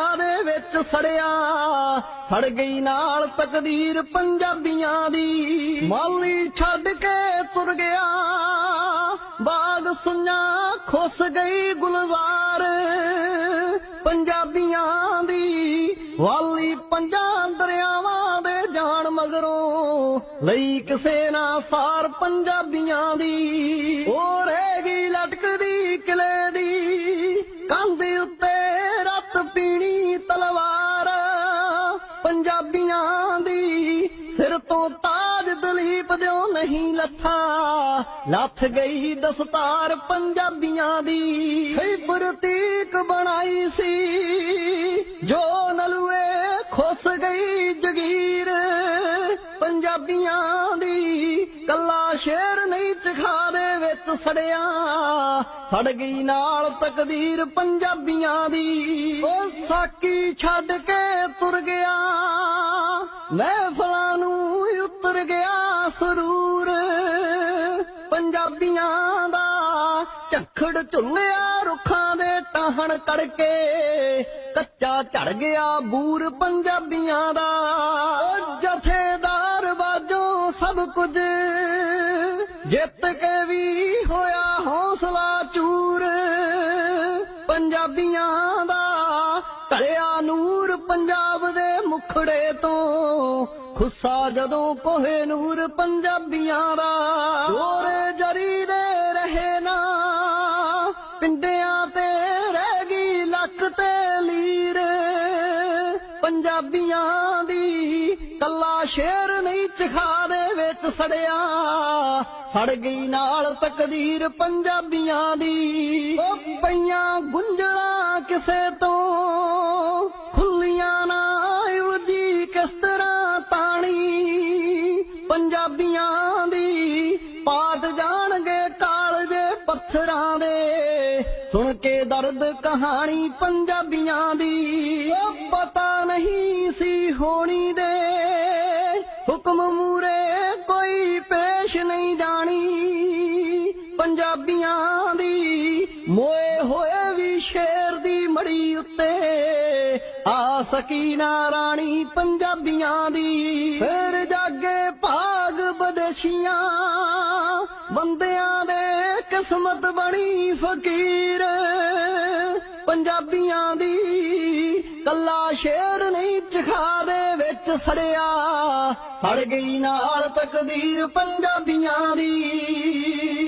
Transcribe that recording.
ਦੇ ਵਿੱਚ ਸੜਿਆ, ਸੜ ਗਈ ਨਾਲ ਤਕਦੀਰ ਪੰਜਾਬੀਆਂ ਦੀ। ਮਾਲੀ ਛੱਡ ਕੇ ਤੁਰ ਗਿਆ, ਬਾਗ ਸੁnya ਖੁੱਸ ਗਈ ਗੁਲਜ਼ਾਰ ਪੰਜਾਬੀਆਂ ਦੀ। ਵਾਲੀ ਪੰਜਾਂ ਦਰਿਆਵਾਂ ਦੇ ਜਾਣ ਮਗਰੋਂ ਲਈ ਕਿਸੇ ਨਾ ਸਾਰ ਪੰਜਾਬੀਆਂ ਦੀ। ਉਹ ਰਹਿ ਗਈ ਲਟਕਦੀ ਕਿਲੇ ਪੰਜਾਬੀਆਂ ਦੀ ਸਿਰ ਤੋਂ ਤਾਜ ਦਲੀਪ ਦਿਓ ਨਹੀਂ ਲੱਥਾ। ਲੱਥ ਗਈ ਦਸਤਾਰ ਪੰਜਾਬੀਆਂ ਦੀ। ਖੈਬਰ ਤੀਕ ਬਣਾਈ ਸੀ। ਜੋ ਨਲੂਏ ਖੁੱਸ ਗਈ ਜਗੀਰ। ਪੰਜਾਬੀਆਂ ਦੀ ਕੱਲਾ ਸ਼ੇਰ ਨਹੀਂ ਚਖਾ। ਦੇ ਸੜਿਆ, ਸੜ ਗਈ ਨਾਲ ਤਕਦੀਰ ਪੰਜਾਬੀਆਂ ਦੀ। ਉਹ ਸਾਕੀ ਛੱਡ ਕੇ ਤੁਰ ਗਿਆ, ਮਹਿਫਲਾਂ ਨੂੰ ਉਤਰ ਗਿਆ ਸਰੂਰ। ਪੰਜਾਬੀਆਂ ਦਾ ਝੱਖੜ ਝੁੱਲਿਆ, ਰੁੱਖਾਂ ਦੇ ਟਾਹਣ ਕੜਕੇ ਕੱਚਾ ਝੜ ਗਿਆ ਬੂਰ ਪੰਜਾਬੀਆਂ ਦਾ। ਜਥੇਦਾਰ ਬਾਜੋ ਸਭ ਕੁਝ, ਜਿੱਤ ਕੇ ਵੀ ਪੰਜਾਬੀਆਂ ਦਾ ਢਲਿਆ ਨੂਰ ਪੰਜਾਬ ਦੇ ਮੁਖੜੇ ਤੋਂ ਖੁੱਸਾ ਜਦੋਂ ਕੋਹੇ ਨੂਰ ਪੰਜਾਬੀਆਂ ਦਾ ਦੋਰੇ ਜਰੀ ਦੇ ਰਹੇ ਨਾ, ਪਿੰਡਿਆਂ ਤੇ ਰਹਿ ਗਈ ਲੱਕ ਤੇ ਲੀਰ, ਪੰਜਾਬੀਆਂ ਕੱਲਾ ਸ਼ੇਰ ਨਹੀਂ ਚਖਾ ਦੇ ਵਿੱਚ ਸੜਿਆ। ਸੜ ਗਈ ਨਾਲ ਤਕਦੀਰ ਪੰਜਾਬੀਆਂ ਦੀ। ਉਹ ਪਈਆਂ ਗੁੰਝਲਾਂ ਕਿਸੇ ਤੋਂ। ਖੁੱਲੀਆਂ ਨਾ ਉਜੀ ਕਿਸ ਤਰ੍ਹਾਂ ਤਾਣੀ। ਪੰਜਾਬੀਆਂ ਦੀ ਪਾਟ ਜਾਣਗੇ ਕਾਲਜੇ ਪੱਥਰਾਂ ਦੇ। ਸੁਣ ਕੇ ਦਰਦ ਕਹਾਣੀ ਪੰਜਾਬੀਆਂ ਦੀ। ਪਤਾ ਨਹੀਂ ਸੀ ਹੋਣੀ ਦੇ ਹੁਕਮ ਮੂਰੇ ਕੋਈ ਪੇਸ਼ ਨਹੀਂ ਜਾਣੀ। ਪੰਜਾਬੀਆਂ ਦੀ ਮੋਏ ਹੋਏ ਵੀ ਸ਼ੇਰ ਦੀ ਮੜੀ ਉੱਤੇ ਆ ਸਕੀਨਾ ਰਾਣੀ ਪੰਜਾਬੀਆਂ ਦੀ। ਫੇਰ ਜਾਗੇ ਭਾਗ ਬਦਸ਼ੀਆਂ, ਬੰਦਿਆਂ ਦੇ ਕਿਸਮਤ ਬਣੀ ਫਕੀਰ। ਪੰਜਾਬੀਆਂ ਦੀ ਵਿੱਚ ਸੜਿਆ ਸੜ ਗਈ ਨਾਲ ਤਕਦੀਰ ਪੰਜਾਬੀਆਂ ਦੀ।